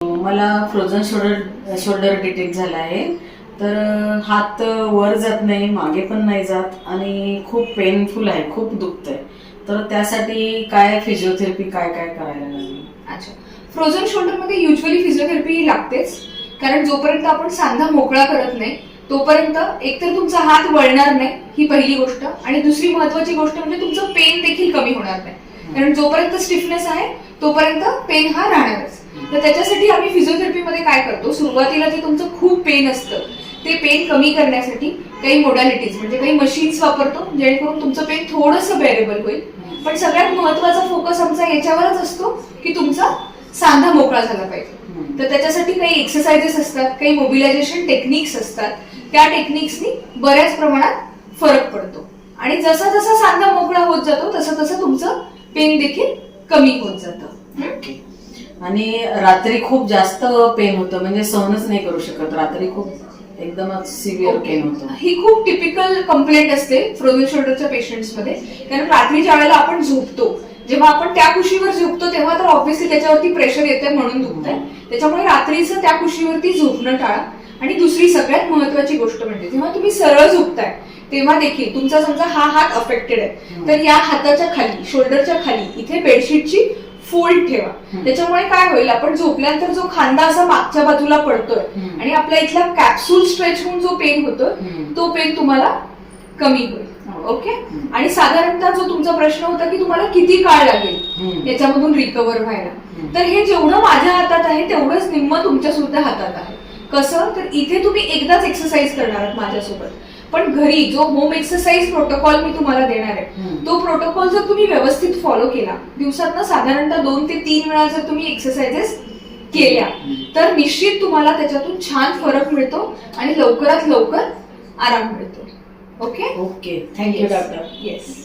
मला frozen shoulder shoulder detect झाला आहे. तर हात वर जात नाही मागे पण नाही जात आणि खूप पेनफुल आहे खूप दुखतंय. तर त्यासाठी काय फिजिओथेरपी काय काय करायला लागेल? अच्छा. फ्रोझन शोल्डरमध्ये युजली फिजिओथेरपी लागतेच. कारण जोपर्यंत आपण सांधा मोकळा करत नाही तोपर्यंत एकतर तुमचा हात वळणार नाही ही पहिली गोष्ट. आणि दुसरी महत्वाची गोष्ट म्हणजे तुमचं पेन देखील कमी होणार नाही. कारण जोपर्यंत स्टिफनेस आहे तोपर्यंत पेन हा राहणारच. तर त्याच्यासाठी आम्ही फिजिओथेरपीमध्ये काय करतो? सुरुवातीला जे तुमचं खूप पेन असतं ते पेन कमी करण्यासाठी काही मोडॅलिटीज म्हणजे काही मशीन्स वापरतो जेणेकरून तुमचं पेन थोडंसं बेरेबल होईल. पण सगळ्यात महत्त्वाचा फोकस आमचा याच्यावरच असतो की तुमचा सांधा मोकळा झाला पाहिजे. तर त्याच्यासाठी काही एक्सरसाइजेस असतात काही मोबिलायझेशन टेक्निक्स असतात. त्या टेक्निक्सनी बऱ्याच प्रमाणात फरक पडतो. आणि जसा जसा सांधा मोकळा होत जातो तसं तसं तुमचं पेन देखील कमी होत जातं? आणि रात्री खूप जास्त पेन होतं म्हणजे सहनच नाही करू शकत. रात्री खूप एकदमच सिव्हिअर पेन होतं. ही खूप टिपिकल कंप्लेंट असते फ्रोझन शोल्डरच्या पेशंट्समध्ये कारण रात्रीच्या वेळेला आपण झोपतो जेव्हा आपण त्या कुशीवर झोपतो तेव्हा तर ऑब्व्हियसली त्याच्यावरती प्रेशर येतंय म्हणून दुखतंय. त्याच्यामुळे रात्रीचं त्या कुशीवरती झोपणं टाळा. आणि दुसरी सगळ्यात महत्वाची गोष्ट म्हणजे जेव्हा तुम्ही सरळ झोपताय तेव्हा देखील तुमचा समजा हा हात अफेक्टेड आहे. तर या हाताच्या खाली शोल्डरच्या खाली इथे बेडशीटची फोल्ड ठेवा. त्याच्यामुळे काय होईल आपण झोपल्यानंतर जो खांदा असा मागच्या बाजूला पडतोय. आणि आपल्या इथला कॅप्सूल स्ट्रेच होऊन जो पेन होतोय हम्म. तो पेन तुम्हाला कमी होईल ओके हम्म. आणि साधारणतः जो तुमचा प्रश्न होता की तुम्हाला किती काळ लागेल. याच्यामधून रिकवर व्हायला. तर हे जेवढं माझ्या हातात आहे तेवढंच निम्म तुमच्या सुद्धा हातात आहे कसं तर इथे तुम्ही एकदाच एक्सरसाइज करणार आहात माझ्यासोबत पण घरी जो होम एक्सरसाइज प्रोटोकॉल मी तुम्हाला देणार आहे. तो प्रोटोकॉल जर तुम्ही व्यवस्थित फॉलो केला दिवसातनं साधारणतः दोन ते तीन वेळा जर तुम्ही एक्सरसाइजेस केल्या. तर निश्चित तुम्हाला त्याच्यातून छान फरक मिळतो आणि लवकरात लवकर आराम मिळतो. Okay okay thank you doctor yes